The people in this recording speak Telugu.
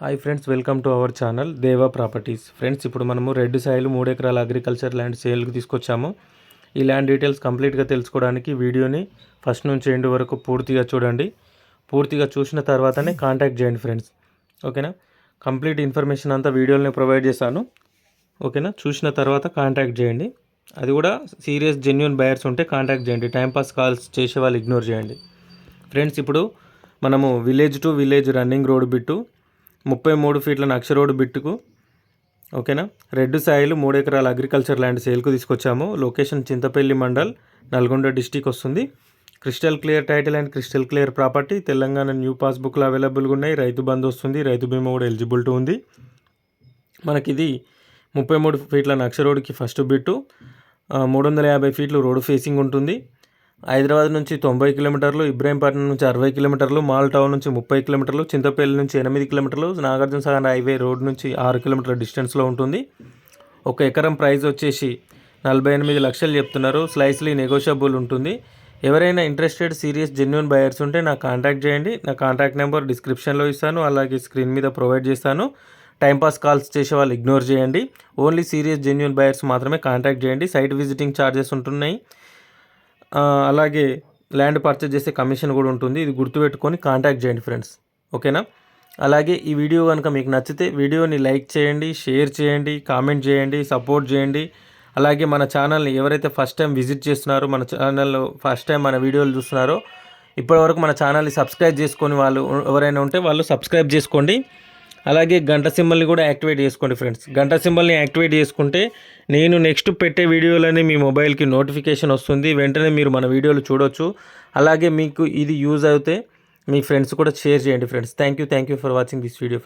Hi friends welcome to our channel Deva properties. Friends ఇప్పుడు మనము రెడ్ సాయిలు మూడు ఎకరాల అగ్రికల్చర్ ల్యాండ్ సేల్కి తీసుకొచ్చాము. ఈ ల్యాండ్ డీటెయిల్స్ కంప్లీట్గా తెలుసుకోవడానికి వీడియోని ఫస్ట్ నుంచి ఎండ్ వరకు పూర్తిగా చూడండి. పూర్తిగా చూసిన తర్వాతనే కాంటాక్ట్ చేయండి ఫ్రెండ్స్. ఓకేనా? కంప్లీట్ ఇన్ఫర్మేషన్ అంతా వీడియోలోనే ప్రొవైడ్ చేశాను. ఓకేనా? చూసిన తర్వాత కాంటాక్ట్ చేయండి. అది కూడా సీరియస్ జెన్యున్ బయర్స్ ఉంటే కాంటాక్ట్ చేయండి. టైంపాస్ కాల్స్ చేసే వాళ్ళు ఇగ్నోర్ చేయండి. ఫ్రెండ్స్ ఇప్పుడు మనము village to village running road bit ముప్పై మూడు ఫీట్ల నక్ష రోడ్ బిట్టుకు ఓకేనా? రెడ్ సాయిలు మూడు ఎకరాల అగ్రికల్చర్ ల్యాండ్ సేల్కు తీసుకొచ్చాము. లొకేషన్ చింతపల్లి మండల్ నల్గొండ డిస్టిక్ వస్తుంది. Crystal clear title and crystal clear property. Telangana new పాస్బుక్లు అవైలబుల్గా ఉన్నాయి. రైతు బంధు వస్తుంది. రైతు బీమా కూడా ఎలిజిబిలిటీ ఉంది. మనకి ఇది ముప్పై మూడు ఫీట్ల నక్ష రోడ్కి ఫస్ట్ బిట్టు. మూడు వందల యాభై ఫీట్లు రోడ్డు ఫేసింగ్ ఉంటుంది. హైదరాబాద్ నుంచి తొంభై కిలోమీటర్లు ఇబ్రాహీంపట్నం నుంచి అరవై కిలోమీటర్లు మాల్ టౌన్ నుంచి ముప్పై కిలోమీటర్లు చింతపల్లి నుంచి ఎనిమిది కిలోమీటర్లు నాగార్జున సాగర్ హైవే రోడ్ నుంచి ఆరు కిలోమీటర్ల డిస్టెన్స్లో ఉంటుంది. ఒక ఎకరం ప్రైస్ వచ్చేసి నలభై ఎనిమిది లక్షలు చెప్తున్నారు. స్లైస్లీ నెగోషియబుల్ ఉంటుంది. ఎవరైనా ఇంట్రెస్టెడ్ సీరియస్ జెన్యున్ బయర్స్ ఉంటే నాకు కాంటాక్ట్ చేయండి. నా కాంటాక్ట్ నెంబర్ డిస్క్రిప్షన్లో ఇస్తాను. అలాగే స్క్రీన్ మీద ప్రొవైడ్ చేస్తాను. టైంపాస్ కాల్స్ చేసే వాళ్ళు ఇగ్నోర్ చేయండి. ఓన్లీ సీరియస్ జెన్యున్ బయర్స్ మాత్రమే కాంటాక్ట్ చేయండి. సైట్ విజిటింగ్ ఛార్జెస్ ఉంటున్నాయి. అలాగే ల్యాండ్ పర్చేజ్ చేసే కమిషన్ కూడా ఉంటుంది. ఇది గుర్తుపెట్టుకొని కాంటాక్ట్ చేయండి ఫ్రెండ్స్. ఓకేనా? అలాగే ఈ వీడియో కనుక మీకు నచ్చితే వీడియోని లైక్ చేయండి షేర్ చేయండి కామెంట్ చేయండి సపోర్ట్ చేయండి. అలాగే మన ఛానల్ని ఎవరైతే ఫస్ట్ టైం విజిట్ చేస్తున్నారో మన ఛానల్లో ఫస్ట్ టైం మన వీడియోలు చూస్తున్నారో ఇప్పటివరకు మన ఛానల్ని సబ్స్క్రైబ్ చేసుకొని వాళ్ళు ఎవరైనా ఉంటే వాళ్ళు సబ్స్క్రైబ్ చేసుకోండి. అలాగే గంట సింబల్ని కూడా యాక్టివేట్ చేసుకోండి ఫ్రెండ్స్. గంట సింబల్ని యాక్టివేట్ చేసుకుంటే నేను నెక్స్ట్ పెట్టే వీడియోలని మీ మొబైల్కి నోటిఫికేషన్ వస్తుంది. వెంటనే మీరు మన వీడియోలు చూడొచ్చు. అలాగే మీకు ఇది యూజ్ అయితే మీ ఫ్రెండ్స్ కూడా షేర్ చేయండి friends. Thank you thank you for watching this video